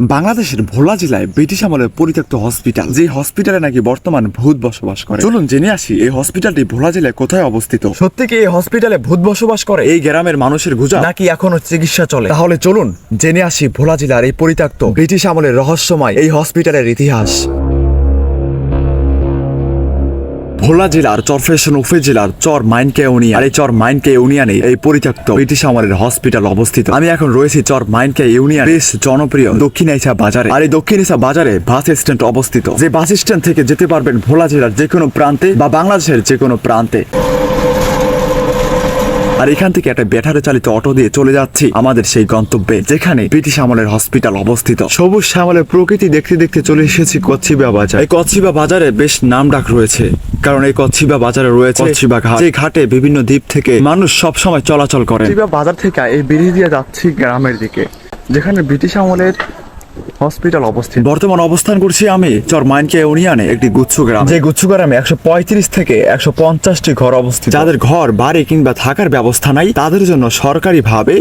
বাংলাদেশের ভোলা জেলায় ব্রিটিশ আমলের পরিত্যক্ত হসপিটাল যে হসপিটালে নাকি বর্তমান ভূত বসবাস করে। চলুন জেনে আসি এই হসপিটালটি ভোলা জেলায় কোথায় অবস্থিত? সত্যি কি এই হসপিটালে ভূত বসবাস করে এই গ্রামের মানুষের গুজা নাকি এখনও চিকিৎসা চলে? তাহলে চলুন জেনে আসি ভোলা জেলার এই পরিত্যক্ত ব্রিটিশ আমলের রহস্যময় এই হসপিটালের ইতিহাস। ভোলা জেলার চরফেশন উপজেলার চর মাইনকে ইউনিয়ন। এই চর মাইনকে ইউনিয়নে এই পরিত্যক্ত ব্রিটিশ আমলের হসপিটাল অবস্থিত। আমি এখন রয়েছি চর মাইনকে ইউনিয়ন বেশ জনপ্রিয় দক্ষিণ এশা বাজারে। আর এই দক্ষিণ এশিয়া বাজারে বাস স্ট্যান্ড অবস্থিত। যে বাস স্ট্যান্ড থেকে যেতে পারবেন ভোলা জেলার যে কোনো প্রান্তে বা বাংলাদেশের যে কোনো প্রান্তে। আর এখান থেকে একটা ব্যাটারি চালিত অটো দিয়ে চলে যাচ্ছি আমাদের সেই গন্তব্যে, যেখানে ব্রিটিশ আমলের হসপিটাল অবস্থিত। সবুজ শ্যামলের প্রকৃতি দেখতে দেখতে চলে এসেছি কচ্ছিবা বাজার। এই কচ্ছিবা বাজারে বেশ নাম ডাক রয়েছে, কারণ এই কচ্ছিবা বাজারে রয়েছে কচ্ছিবা ঘাট। যে ঘাটে বিভিন্ন দ্বীপ থেকে মানুষ সব সময় চলাচল করে কচ্ছিবা বাজার থেকে এই বেরিয়ে দিয়ে যাচ্ছি গ্রামের দিকে, যেখানে ব্রিটিশ আমলের হসপিটাল অবস্থিত। বর্তমান অবস্থান করছি আমি ইউনিয়নে একটি গুচ্ছ গ্রাম। যে গুচ্ছ গ্রামে একশো পঁয়ত্রিশ থেকে একশো পঞ্চাশটি ঘর অবস্থিত। যাদের ঘর বাড়ি কিংবা থাকার ব্যবস্থা নাই তাদের জন্য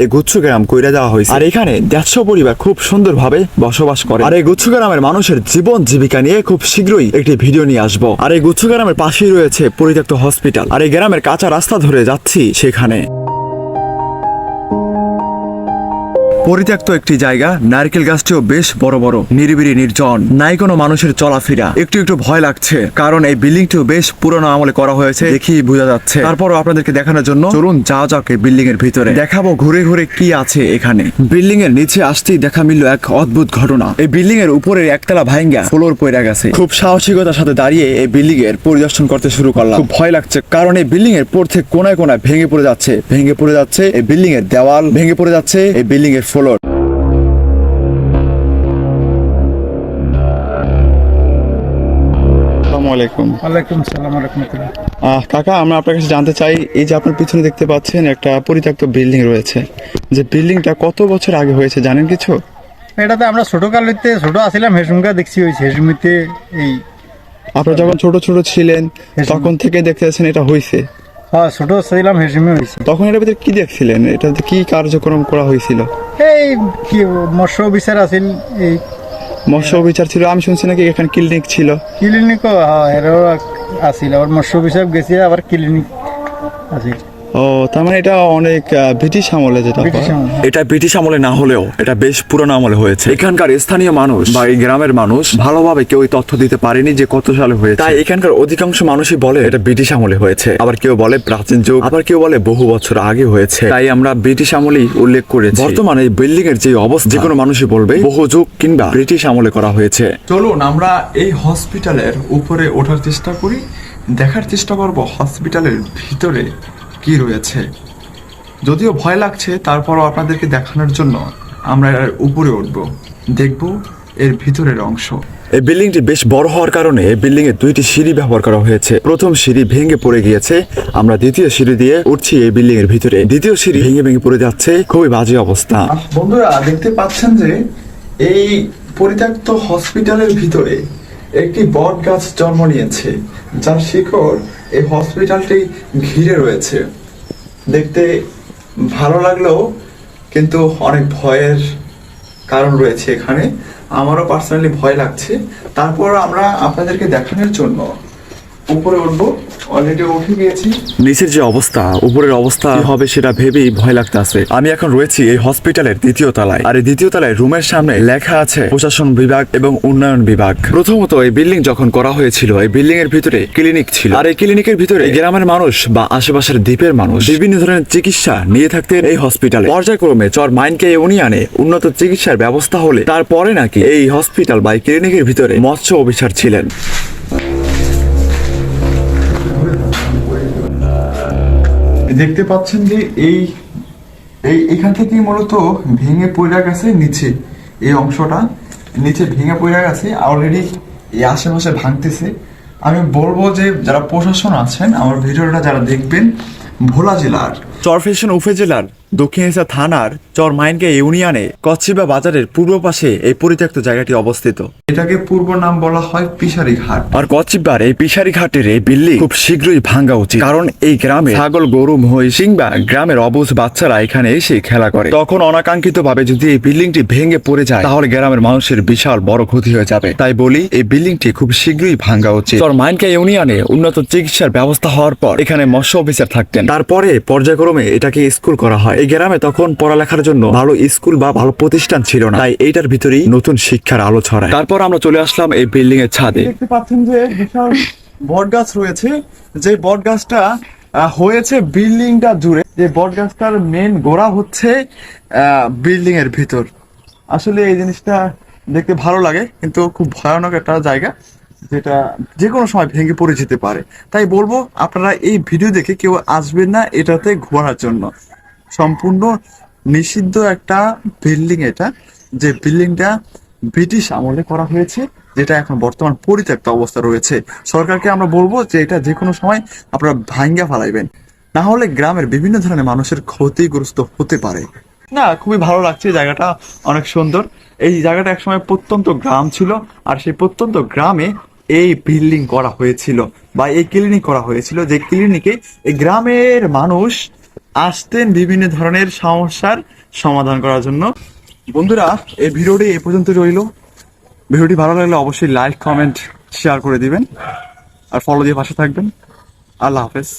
এই গুচ্ছ গ্রাম কইরা দেওয়া হয়েছে। আর এখানে দেড়শো পরিবার খুব সুন্দরভাবে বসবাস করে। আর এই গুচ্ছ গ্রামের মানুষের জীবন জীবিকা নিয়ে খুব শীঘ্রই একটি ভিডিও নিয়ে আসব। আর এই গুচ্ছ গ্রামের পাশেই রয়েছে পরিত্যক্ত হসপিটাল। আর এই গ্রামের কাঁচা রাস্তা ধরে যাচ্ছি সেখানে। পরিত্যক্ত একটি জায়গা, নারকেল গাছটিও বেশ বড় বড়, নিরিবিলি, নির্জন, নাই কোনো মানুষের চলাফেরা। একটু একটু ভয় লাগছে, কারণ এই বিল্ডিংটিও বেশ পুরনো আমলে করা হয়েছে দেখি বোঝা যাচ্ছে। তারপরও আপনাদেরকে দেখানোর জন্য চলুন যা যাক বিল্ডিং এর ভিতরে। দেখাবো ঘুরে ঘুরে কি আছে এখানে। বিল্ডিং এর নিচে আসতেই দেখা মিলল এক অদ্ভুত ঘটনা। এই বিল্ডিং এর উপরের একতলা ভাঙ্গা ফ্লোর পড়ে গেছে। খুব সাহসিকতার সাথে দাঁড়িয়ে এই বিল্ডিং এর পরিদর্শন করতে শুরু করলাম। খুব ভয় লাগছে, কারণ এই বিল্ডিং এর প্রত্যেক কোনায় কোনায় ভেঙে পড়ে যাচ্ছে। ভেঙে পড়ে যাচ্ছে এই বিল্ডিং এর দেওয়াল, ভেঙে পড়ে যাচ্ছে এই বিল্ডিং এর আহ, কাকা আমরা আপনার কাছে জানতে চাই এই যে আপনার পিছনে দেখতে পাচ্ছেন একটা পরিত্যক্ত বিল্ডিং রয়েছে। যে বিল্ডিংটা কত বছর আগে হয়েছে জানেন কিছু? এটাতে আমরা ছোট কালিতে ছোট আসিলাম হেসুমকা দেখছি ওই হেসুমিতে এই আপনারা যখন ছোট ছোট ছিলেন তখন থেকে দেখতেছেন এটা হয়েছে হ্যাঁ ছোট ছিলাম হেসুমি হয়েছে তখন এটার ভিতরে কি দেখছিলেন? এটাতে কি কার্যক্রম করা হয়েছিল? এই কি মৎস্য বিচার আছিল এই মৎস্য বিচার ছিল আমি শুনছি নাকি এখানে ক্লিনিক ছিল। ক্লিনিক এরও আছিল আবার মৎস্য বিচার গেছি আবার ক্লিনিক আছিল। ও তার মানে এটা অনেক ব্রিটিশ আমলে যেটা। এটা ব্রিটিশ আমলে না হলেও এটা বেশ পুরনো আমলে হয়েছে। এখানকার স্থানীয় মানুষ বা এই গ্রামের মানুষ ভালোভাবে কেউ তথ্য দিতে পারেনি যে কত সালে হয়েছে। তাই এখানকার অধিকাংশ মানুষই বলে এটা ব্রিটিশ আমলে হয়েছে। আবার কেউ বলে প্রাচীন যুগ আবার কেউ বলে বহু বছর আগে হয়েছে। তাই আমরা ব্রিটিশ আমলেই উল্লেখ করেছি। বর্তমানে এই বিল্ডিং এর যে অবস্থা যে কোনো মানুষই বলবে বহু যুগ কিংবা ব্রিটিশ আমলে করা হয়েছে। চলুন আমরা এই হসপিটালের উপরে ওঠার চেষ্টা করি দেখার চেষ্টা করব হসপিটালের ভিতরে কি রয়েছে? যদিও ভয় লাগছে তারপরও আপনাদেরকে দেখানোর জন্য আমরা এর উপরে উঠব। দেখব এর ভিতরের অংশ। এই বিল্ডিংটি বেশ বড় হওয়ার কারণে এই বিল্ডিং এ দুইটি সিঁড়ি ব্যবহার করা হয়েছে। প্রথম সিঁড়ি ভেঙে পড়ে গিয়েছে। আমরা দ্বিতীয় সিঁড়ি দিয়ে উঠছি এই বিল্ডিং এর ভিতরে। দ্বিতীয় সিঁড়ি ভেঙে ভেঙে পড়ে যাচ্ছে। খুবই বাজে অবস্থা। বন্ধুরা দেখতে পাচ্ছেন যে এই পরিত্যক্ত হসপিটালের ভিতরে একটি বট গাছ জন্ম নিয়েছে। যার শিকড় এই হসপিটালটি ঘিরে রয়েছে। দেখতে ভালো লাগলেও কিন্তু অনেক ভয়ের কারণ রয়েছে এখানে। আমারও পার্সোনালি ভয় লাগছে। তারপর আমরা আপনাদেরকে দেখানোর জন্য উপরে উঠবো নিচের যে অবস্থা, উপরের অবস্থা হবে সেটা ভেবেই ভয় আমি এখন রয়েছি এই হসপিটালের দ্বিতীয় তলায়। আর এই দ্বিতীয় তলায় রুমের সামনে লেখা আছে, প্রশাসন বিভাগ এবং উন্নয়ন বিভাগ। প্রথমত এই বিল্ডিং যখন করা হয়েছিল, এই বিল্ডিং এর ভিতরে ক্লিনিক ছিল। আর এই ক্লিনিকের ভিতরে গ্রামের মানুষ বা আশেপাশের দ্বীপের মানুষ বিভিন্ন ধরনের চিকিৎসা নিয়ে থাকতেন এই হসপিটালে পর্যায়ক্রমে চর মাইনকে ইউনিয়নে উন্নত চিকিৎসার ব্যবস্থা হলে তারপরে নাকি এই হসপিটাল বা ক্লিনিকের ভিতরে মৎস্য অফিসার ছিলেন। দেখতে পাচ্ছেন যে এই এই, এখান থেকেই মূলত ভেঙে পড়ে গেছে নিচে এই অংশটা। নিচে ভেঙে পড়ে গেছে অলরেডি এই আশেপাশে ভাঙতেছে। আমি বলব যে যারা প্রশাসন আছেন, আমার ভিডিওটা যারা দেখবেন, ভোলা জেলার। চরফেশন উপজেলার দক্ষিণ এশিয়া থানার চর মাইনকে ইউনিয়নে কচ্ছিবা বাজারের পূর্ব পাশে এই পরিত্যক্ত জায়গাটি অবস্থিত। এটাকে পূর্ব নাম বলা হয় পিসারি ঘাট আর কচ্ছিবার এই পিসারি ঘাটের এই বিল্ডিং খুব শীঘ্রই ভাঙ্গা উচিত কারণ এই গ্রামে ছাগল গরু মহিষ কিংবা গ্রামের অবুজ বাচ্চারা এখানে এসে খেলা করে। তখন অনাকাঙ্ক্ষিত ভাবে যদি এই বিল্ডিংটি ভেঙে পড়ে যায় তাহলে গ্রামের মানুষের বিশাল বড় ক্ষতি হয়ে যাবে। তাই বলি এই বিল্ডিংটি খুব শীঘ্রই ভাঙ্গা উচিত। তোর মাইনকা ইউনিয়নে উন্নত চিকিৎসার ব্যবস্থা হওয়ার পর এখানে মৎস্য অফিসার থাকতেন। তারপরে পর্যায়ক্রমে এটাকে স্কুল করা হয়। এই গ্রামে তখন পড়ালেখার জন্য ভালো স্কুল বা ভালো প্রতিষ্ঠান ছিল না। তাই এইটার ভিতরেই নতুন শিক্ষার আলো ছড়ায়। তারপর আমরা চলে আসলাম এই বিল্ডিং এর ছাদে। দেখতে পাচ্ছেন যে বিশাল বট গাছ রয়েছে। যে বট গাছটা আহ, হয়েছে বিল্ডিংটা জুড়ে। যে বট গাছটার মেন গোড়া হচ্ছে বিল্ডিং এর ভিতর। আসলে এই জিনিসটা দেখতে ভালো লাগে কিন্তু খুব ভয়ানক একটা জায়গা যেটা যে কোনো সময় ভেঙে পড়ে যেতে পারে। তাই বলব আপনারা এই ভিডিও দেখে কেউ আসবেন না এটাতে ঘোরার জন্য। সম্পূর্ণ নিষিদ্ধ একটা বিল্ডিং এটা, যে বিল্ডিংটা ব্রিটিশ আমলে করা হয়েছে, যেটা এখন বর্তমান পরিত্যক্ত অবস্থা রয়েছে। সরকারকে আমরা বলব যে এটা যে কোনো সময় আপনারা ভাঙ্গা ফালাইবেন। না হলে গ্রামের বিভিন্ন ধরনের মানুষের ক্ষতিগ্রস্ত হতে পারে। না, খুবই ভালো লাগছে জায়গাটা, অনেক সুন্দর। এই জায়গাটা একসময় প্রত্যন্ত গ্রাম ছিল, আর সেই প্রত্যন্ত গ্রামে এই বিল্ডিং করা হয়েছিল, বা এই ক্লিনিক করা হয়েছিল। যে ক্লিনিকে এই গ্রামের মানুষ আসতেন বিভিন্ন ধরনের সমস্যার সমাধান করার জন্য। বন্ধুরা, এই ভিডিওটি এ পর্যন্ত রইল। ভিডিওটি ভালো লাগলে অবশ্যই লাইক, কমেন্ট শেয়ার করে দিবেন। আর ফলো দিয়ে পাশে থাকবেন। আল্লাহ হাফেজ।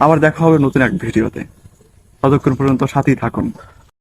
আবার দেখা হবে নতুন এক ভিডিওতে। ততক্ষণ পর্যন্ত সাথেই থাকুন।